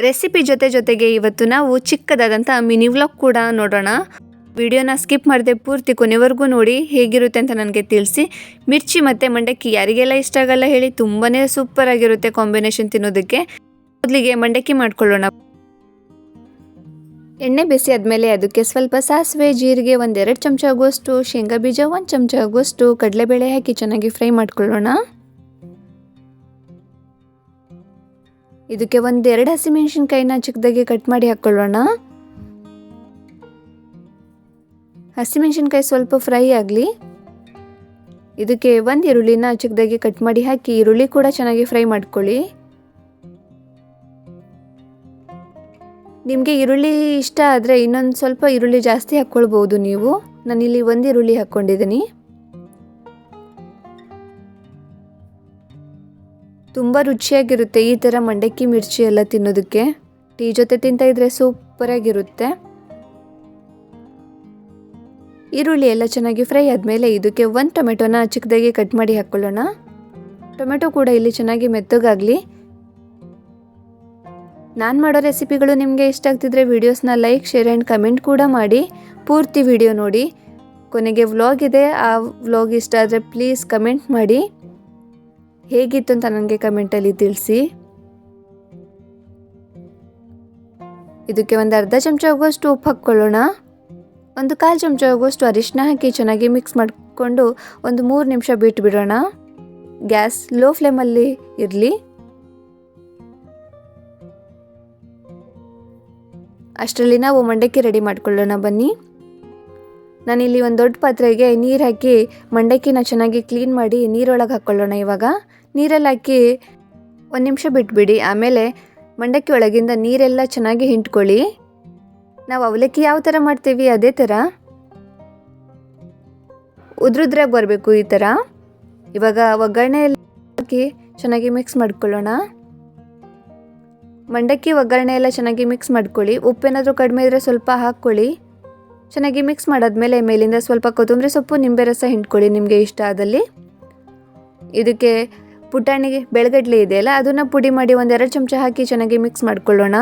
Recipe ಜೊತೆ ಜೊತೆಗೆ ಇವತ್ತು ನಾವು ಚಿಕ್ಕದಾದಂಥ ಮಿನಿ ವ್ಲಾಗ್ ಕೂಡ ನೋಡೋಣ. ವಿಡಿಯೋನ ಸ್ಕಿಪ್ ಮಾಡದೆ ಪೂರ್ತಿ ಕೊನೆವರೆಗೂ ನೋಡಿ ಹೇಗಿರುತ್ತೆ ಅಂತ ನನಗೆ ತಿಳಿಸಿ. ಮಿರ್ಚಿ ಮತ್ತು ಮಂಡಕ್ಕಿ ಯಾರಿಗೆಲ್ಲ ಇಷ್ಟ ಆಗಲ್ಲ ಹೇಳಿ ತುಂಬಾ ಸೂಪರ್ ಆಗಿರುತ್ತೆ ಕಾಂಬಿನೇಷನ್ ತಿನ್ನೋದಕ್ಕೆ. ಮೊದಲಿಗೆ ಮಂಡಕ್ಕಿ ಮಾಡ್ಕೊಳ್ಳೋಣ. ಎಣ್ಣೆ ಬಿಸಿ ಆದಮೇಲೆ ಅದಕ್ಕೆ ಸ್ವಲ್ಪ ಸಾಸಿವೆ, ಜೀರಿಗೆ ಒಂದೆರಡು ಚಮಚ ಆಗುವಷ್ಟು, ಶೇಂಗಾ ಬೀಜ ಒಂದು ಚಮಚ ಆಗುವಷ್ಟು, ಕಡಲೆಬೇಳೆ ಹಾಕಿ ಚೆನ್ನಾಗಿ ಫ್ರೈ ಮಾಡ್ಕೊಳ್ಳೋಣ. ಇದಕ್ಕೆ ಒಂದೆರಡು ಹಸಿಮೆಣಸಿನ್ಕಾಯಿನ ಚಿಕ್ಕದಾಗಿ ಕಟ್ ಮಾಡಿ ಹಾಕ್ಕೊಳ್ಳೋಣ ಹಸಿಮೆಣಸಿನ್ಕಾಯಿ ಸ್ವಲ್ಪ ಫ್ರೈ ಆಗಲಿ. ಇದಕ್ಕೆ ಒಂದು ಈರುಳ್ಳಿನ ಚಿಕ್ಕದಾಗಿ ಕಟ್ ಮಾಡಿ ಹಾಕಿ ಈರುಳ್ಳಿ ಕೂಡ ಚೆನ್ನಾಗಿ ಫ್ರೈ ಮಾಡ್ಕೊಳ್ಳಿ. ನಿಮಗೆ ಈರುಳ್ಳಿ ಇಷ್ಟ ಆದರೆ ಇನ್ನೊಂದು ಸ್ವಲ್ಪ ಈರುಳ್ಳಿ ಜಾಸ್ತಿ ಹಾಕ್ಕೊಳ್ಬೋದು ನೀವು. ನಾನಿಲ್ಲಿ ಒಂದು ಈರುಳ್ಳಿ ಹಾಕ್ಕೊಂಡಿದ್ದೀನಿ ತುಂಬ ರುಚಿಯಾಗಿರುತ್ತೆ ಈ ಥರ ಮಂಡಕ್ಕಿ ಮಿರ್ಚಿ ಎಲ್ಲ ತಿನ್ನೋದಕ್ಕೆ. ಟೀ ಜೊತೆ ತಿಂತ ಇದ್ರೆ ಸೂಪರಾಗಿರುತ್ತೆ. ಈರುಳ್ಳಿ ಎಲ್ಲ ಚೆನ್ನಾಗಿ ಫ್ರೈ ಆದಮೇಲೆ ಇದಕ್ಕೆ ಒಂದು ಟೊಮೆಟೊನ ಚಿಕ್ಕದಾಗಿ ಕಟ್ ಮಾಡಿ ಹಾಕ್ಕೊಳ್ಳೋಣ ಟೊಮೆಟೊ ಕೂಡ ಇಲ್ಲಿ ಚೆನ್ನಾಗಿ ಮೆತ್ತಗಾಗಲಿ. ನಾನು ಮಾಡೋ ರೆಸಿಪಿಗಳು ನಿಮಗೆ ಇಷ್ಟ ಆಗ್ತಿದ್ರೆ ವೀಡಿಯೋಸ್ನ ಲೈಕ್, ಶೇರ್ ಆ್ಯಂಡ್ ಕಮೆಂಟ್ ಕೂಡ ಮಾಡಿ. ಪೂರ್ತಿ ವಿಡಿಯೋ ನೋಡಿ. ಕೊನೆಗೆ ವ್ಲಾಗ್ ಇದೆ. ಆ ವ್ಲಾಗ್ ಇಷ್ಟ ಆದರೆ ಪ್ಲೀಸ್ ಕಮೆಂಟ್ ಮಾಡಿ. ಹೇಗಿತ್ತು ಅಂತ ನನಗೆ ಕಮೆಂಟಲ್ಲಿ ತಿಳಿಸಿ. ಇದಕ್ಕೆ ಒಂದು ಅರ್ಧ ಚಮಚ ಆಗುವಷ್ಟು ಉಪ್ಪು ಹಾಕ್ಕೊಳ್ಳೋಣ. ಒಂದು ಕಾಲು ಚಮಚ ಆಗುವಷ್ಟು ಅರಿಶಿನ ಹಾಕಿ ಚೆನ್ನಾಗಿ ಮಿಕ್ಸ್ ಮಾಡಿಕೊಂಡು ಒಂದು ಮೂರು ನಿಮಿಷ ಬಿಟ್ಟು ಬಿಡೋಣ ಗ್ಯಾಸ್ ಲೋ ಫ್ಲೇಮಲ್ಲಿ ಇರಲಿ. ಅಷ್ಟರಲ್ಲಿ ನಾವು ಮಂಡಕ್ಕಿ ರೆಡಿ ಮಾಡ್ಕೊಳ್ಳೋಣ ಬನ್ನಿ. ನಾನಿಲ್ಲಿ ಒಂದು ದೊಡ್ಡ ಪಾತ್ರೆಗೆ ನೀರು ಹಾಕಿ ಮಂಡಕ್ಕಿನ ಚೆನ್ನಾಗಿ ಕ್ಲೀನ್ ಮಾಡಿ ನೀರೊಳಗೆ ಹಾಕ್ಕೊಳ್ಳೋಣ ಇವಾಗ. ನೀರಲ್ಲಿ ಹಾಕಿ ಒಂದು ನಿಮಿಷ ಬಿಟ್ಬಿಡಿ. ಆಮೇಲೆ ಮಂಡಕ್ಕಿ ಒಳಗಿಂದ ನೀರೆಲ್ಲ ಚೆನ್ನಾಗಿ ಹಿಂಟ್ಕೊಳ್ಳಿ. ನಾವು ಅವಲಕ್ಕಿ ಯಾವ ಥರ ಮಾಡ್ತೀವಿ ಅದೇ ಥರ ಉದ್ರುದ್ರಾಗಿ ಬರಬೇಕು ಈ ಥರ ಇವಾಗ ಒಗ್ಗರಣೆ ಹಾಕಿ ಚೆನ್ನಾಗಿ ಮಿಕ್ಸ್ ಮಾಡ್ಕೊಳ್ಳೋಣ. ಮಂಡಕ್ಕಿ ಒಗ್ಗರಣೆ ಎಲ್ಲ ಚೆನ್ನಾಗಿ ಮಿಕ್ಸ್ ಮಾಡ್ಕೊಳ್ಳಿ. ಉಪ್ಪೇನಾದರೂ ಕಡಿಮೆ ಇದ್ದರೆ ಸ್ವಲ್ಪ ಹಾಕ್ಕೊಳ್ಳಿ. ಚೆನ್ನಾಗಿ ಮಿಕ್ಸ್ ಮಾಡಾದ್ಮೇಲೆ ಮೇಲಿಂದ ಸ್ವಲ್ಪ ಕೊತ್ತಂಬರಿ ಸೊಪ್ಪು, ನಿಂಬೆ ರಸ ಹಿಂಡ್ಕೊಳ್ಳಿ ನಿಮಗೆ ಇಷ್ಟ ಆದಲ್ಲಿ. ಇದಕ್ಕೆ ಪುಟಾಣಿಗೆ ಬೆಳಗಡ್ಲೆ ಇದೆಯಲ್ಲ, ಅದನ್ನು ಪುಡಿ ಮಾಡಿ ಒಂದೆರಡು ಚಮಚ ಹಾಕಿ ಚೆನ್ನಾಗಿ ಮಿಕ್ಸ್ ಮಾಡ್ಕೊಳ್ಳೋಣ.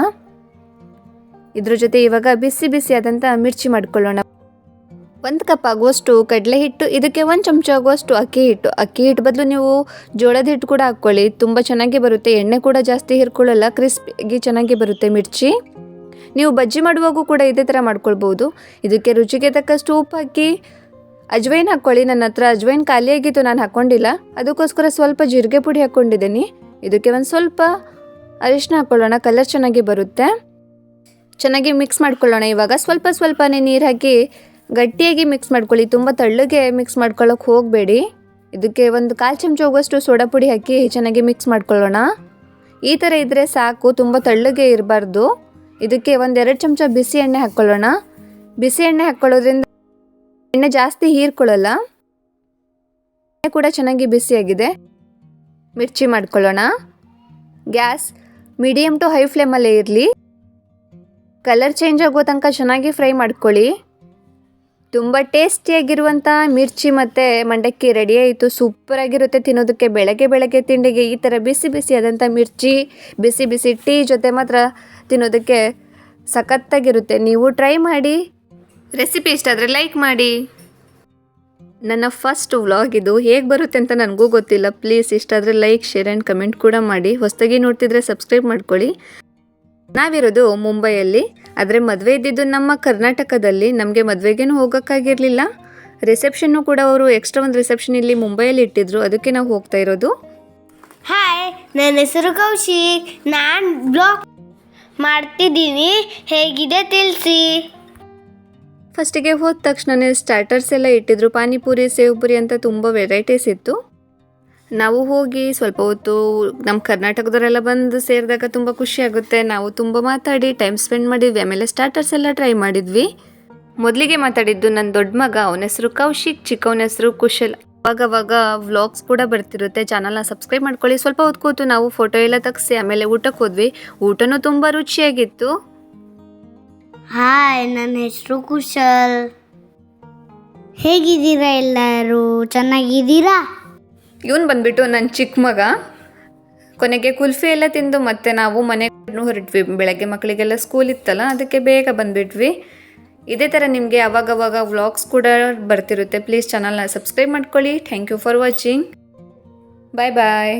ಇದ್ರ ಜೊತೆ ಇವಾಗ ಬಿಸಿ ಬಿಸಿ ಆದಂಥ ಮಿರ್ಚಿ ಮಾಡ್ಕೊಳ್ಳೋಣ. ಒಂದು ಕಪ್ ಆಗುವಷ್ಟು ಕಡಲೆ ಹಿಟ್ಟು, ಇದಕ್ಕೆ ಒಂದು ಚಮಚ ಆಗುವಷ್ಟು ಅಕ್ಕಿ ಹಿಟ್ಟು. ಅಕ್ಕಿ ಹಿಟ್ಟು ಬದಲು ನೀವು ಜೋಳದ ಹಿಟ್ಟು ಕೂಡ ಹಾಕ್ಕೊಳ್ಳಿ. ತುಂಬ ಚೆನ್ನಾಗಿ ಬರುತ್ತೆ. ಎಣ್ಣೆ ಕೂಡ ಜಾಸ್ತಿ ಹಿರ್ಕೊಳ್ಳಲ್ಲ ಕ್ರಿಸ್ಪಿಯಾಗಿ ಚೆನ್ನಾಗಿ ಬರುತ್ತೆ ಮಿರ್ಚಿ. ನೀವು ಬಜ್ಜಿ ಮಾಡುವಾಗೂ ಕೂಡ ಇದೇ ಥರ ಮಾಡ್ಕೊಳ್ಬೋದು ಇದಕ್ಕೆ ರುಚಿಗೆ ತಕ್ಕಷ್ಟು ಉಪ್ಪು ಹಾಕಿ ಅಜ್ವೈನ್ ಹಾಕ್ಕೊಳ್ಳಿ, ನನ್ನ ಹತ್ರ ಅಜ್ವೈನ್ ಖಾಲಿಯಾಗಿತ್ತು ನಾನು ಹಾಕ್ಕೊಂಡಿಲ್ಲ. ಅದಕ್ಕೋಸ್ಕರ ಸ್ವಲ್ಪ ಜೀರಿಗೆ ಪುಡಿ ಹಾಕ್ಕೊಂಡಿದ್ದೀನಿ. ಇದಕ್ಕೆ ಒಂದು ಸ್ವಲ್ಪ ಅರಿಶಿನ ಹಾಕ್ಕೊಳ್ಳೋಣ ಕಲರ್ ಚೆನ್ನಾಗಿ ಬರುತ್ತೆ. ಚೆನ್ನಾಗಿ ಮಿಕ್ಸ್ ಮಾಡ್ಕೊಳ್ಳೋಣ ಇವಾಗ. ಸ್ವಲ್ಪ ಸ್ವಲ್ಪನೇ ನೀರು ಹಾಕಿ ಗಟ್ಟಿಯಾಗಿ ಮಿಕ್ಸ್ ಮಾಡ್ಕೊಳ್ಳಿ. ತುಂಬ ತಳ್ಳಗೆ ಮಿಕ್ಸ್ ಮಾಡ್ಕೊಳ್ಳೋಕೆ ಹೋಗಬೇಡಿ. ಇದಕ್ಕೆ ಒಂದು ಕಾಲು ಚಮಚ ಹೋಗುವಷ್ಟು ಸೋಡಾ ಪುಡಿ ಹಾಕಿ ಚೆನ್ನಾಗಿ ಮಿಕ್ಸ್ ಮಾಡ್ಕೊಳ್ಳೋಣ. ಈ ಥರ ಇದ್ದರೆ ಸಾಕು, ತುಂಬ ತಳ್ಳಗೆ ಇರಬಾರ್ದು. ಇದಕ್ಕೆ ಒಂದೆರಡು ಚಮಚ ಬಿಸಿ ಎಣ್ಣೆ ಹಾಕ್ಕೊಳ್ಳೋಣ. ಬಿಸಿ ಎಣ್ಣೆ ಹಾಕ್ಕೊಳ್ಳೋದ್ರಿಂದ ಎಣ್ಣೆ ಜಾಸ್ತಿ ಹೀರ್ಕೊಳ್ಳಲ್ಲ ಎಣ್ಣೆ ಕೂಡ ಚೆನ್ನಾಗಿ ಬಿಸಿಯಾಗಿದೆ ಮಿರ್ಚಿ ಮಾಡ್ಕೊಳ್ಳೋಣ. ಗ್ಯಾಸ್ ಮೀಡಿಯಮ್ ಟು ಹೈ ಫ್ಲೇಮಲ್ಲೇ ಇರಲಿ. ಕಲರ್ ಚೇಂಜ್ ಆಗೋ ತನಕ ಚೆನ್ನಾಗಿ ಫ್ರೈ ಮಾಡ್ಕೊಳ್ಳಿ. ತುಂಬ ಟೇಸ್ಟಿಯಾಗಿರುವಂಥ ಮಿರ್ಚಿ ಮತ್ತು ಮಂಡಕ್ಕಿ ರೆಡಿ ಆಯಿತು. ಸೂಪರಾಗಿರುತ್ತೆ ತಿನ್ನೋದಕ್ಕೆ. ಬೆಳಗ್ಗೆ ಬೆಳಗ್ಗೆ ತಿಂಡಿಗೆ ಈ ಥರ ಬಿಸಿ ಬಿಸಿ ಆದಂಥ ಮಿರ್ಚಿ, ಬಿಸಿ ಬಿಸಿ ಟೀ ಜೊತೆ ಮಾತ್ರ ತಿನ್ನೋದಕ್ಕೆ ಸಖತ್ತಾಗಿರುತ್ತೆ. ನೀವು ಟ್ರೈ ಮಾಡಿ ರೆಸಿಪಿ ಇಷ್ಟ ಆದರೆ ಲೈಕ್ ಮಾಡಿ. ನನ್ನ ಫಸ್ಟ್ ವ್ಲಾಗ್ ಇದು ಹೇಗೆ ಬರುತ್ತೆ ಅಂತ ನನಗೂ ಗೊತ್ತಿಲ್ಲ. ಪ್ಲೀಸ್ ಇಷ್ಟ ಆದರೆ ಲೈಕ್ ಶೇರ್ ಆ್ಯಂಡ್ ಕಮೆಂಟ್ ಕೂಡ ಮಾಡಿ. ಹೊಸದಾಗಿ ನೋಡ್ತಿದ್ರೆ ಸಬ್ಸ್ಕ್ರೈಬ್ ಮಾಡ್ಕೊಳ್ಳಿ. ನಾವಿರೋದು ಮುಂಬೈಯಲ್ಲಿ. ಆದರೆ ಮದುವೆ ಇದ್ದಿದ್ದು ನಮ್ಮ ಕರ್ನಾಟಕದಲ್ಲಿ. ನಮಗೆ ಮದುವೆಗೇನು ಹೋಗೋಕ್ಕಾಗಿರಲಿಲ್ಲ. ರಿಸೆಪ್ಷನ್ನು ಕೂಡ ಅವರು ಎಕ್ಸ್ಟ್ರಾ ಒಂದು ರಿಸೆಪ್ಷನ್ ಇಲ್ಲಿ ಮುಂಬೈಯಲ್ಲಿ ಇಟ್ಟಿದ್ರು. ಅದಕ್ಕೆ ನಾವು ಹೋಗ್ತಾ ಇರೋದು. ಹಾಯ್ ನನ್ನ ಹೆಸರು ಕೌಶಿಕ್. ನಾನು ಬ್ಲಾಗ್ ಮಾಡ್ತಿದ್ದೀನಿ. ಹೇಗಿದೆ ತಿಳಿಸಿ? ಫಸ್ಟಿಗೆ ಹೋದ ತಕ್ಷಣನೇ ಸ್ಟಾರ್ಟರ್ಸ್ ಎಲ್ಲ ಇಟ್ಟಿದ್ರು. ಪಾನಿಪುರಿ, ಸೇವ್ಪುರಿ ಅಂತ ತುಂಬ ವೆರೈಟೀಸ್ ಇತ್ತು. ನಾವು ಹೋಗಿ ಸ್ವಲ್ಪ ಹೊತ್ತು ನಮ್ಮ ಕರ್ನಾಟಕದವರೆಲ್ಲ ಬಂದು ಸೇರಿದಾಗ ತುಂಬ ಖುಷಿಯಾಗುತ್ತೆ ನಾವು ತುಂಬ ಮಾತಾಡಿ ಟೈಮ್ ಸ್ಪೆಂಡ್ ಮಾಡಿದ್ವಿ. ಆಮೇಲೆ ಸ್ಟಾರ್ಟರ್ಸ್ ಎಲ್ಲ ಟ್ರೈ ಮಾಡಿದ್ವಿ. ಮೊದಲಿಗೆ ಮಾತಾಡಿದ್ದು ನನ್ನ ದೊಡ್ಡ ಮಗ. ಅವನ ಹೆಸರು ಕೌಶಿಕ್ ಚಿಕ್ಕವನ ಹೆಸರು ಕುಶಲ್. ಅವಾಗವಾಗ ವ್ಲಾಗ್ಸ್ ಕೂಡ ಬರ್ತಿರುತ್ತೆ. ಚಾನಲ್ನ ಸಬ್ಸ್ಕ್ರೈಬ್ ಮಾಡ್ಕೊಳ್ಳಿ. ಸ್ವಲ್ಪ ಹೊತ್ತು ಕೂತು ನಾವು ಫೋಟೋ ಎಲ್ಲ ತೆಗೆಸಿ ಆಮೇಲೆ ಊಟಕ್ಕೆ ಹೋದ್ವಿ. ಊಟನೂ ತುಂಬ ರುಚಿಯಾಗಿತ್ತು. ಹಾಯ್, ನನ್ನ ಹೆಸರು ಕುಶಲ್. ಹೇಗಿದ್ದೀರಾ ಎಲ್ಲರೂ? ಚೆನ್ನಾಗಿದ್ದೀರಾ? ಇವನು ಬಂದ್ಬಿಟ್ಟು ನನ್ನ ಚಿಕ್ಕ ಮಗ. ಕೊನೆಗೆ ಕುಲ್ಫಿ ಎಲ್ಲ ತಿಂದು ಮತ್ತೆ ನಾವು ಮನೆ ಹೊರಟ್ವಿ. ಬೆಳಗ್ಗೆ ಮಕ್ಕಳಿಗೆಲ್ಲ ಸ್ಕೂಲ್ ಇತ್ತಲ್ಲ, ಅದಕ್ಕೆ ಬೇಗ ಬಂದ್ಬಿಟ್ವಿ. ಇದೇ ಥರ ನಿಮಗೆ ಅವಾಗವಾಗ ವ್ಲಾಗ್ಸ್ ಕೂಡ ಬರ್ತಿರುತ್ತೆ. ಪ್ಲೀಸ್ ಚಾನಲ್ನ ಸಬ್ಸ್ಕ್ರೈಬ್ ಮಾಡ್ಕೊಳ್ಳಿ. Thank you for watching bye bye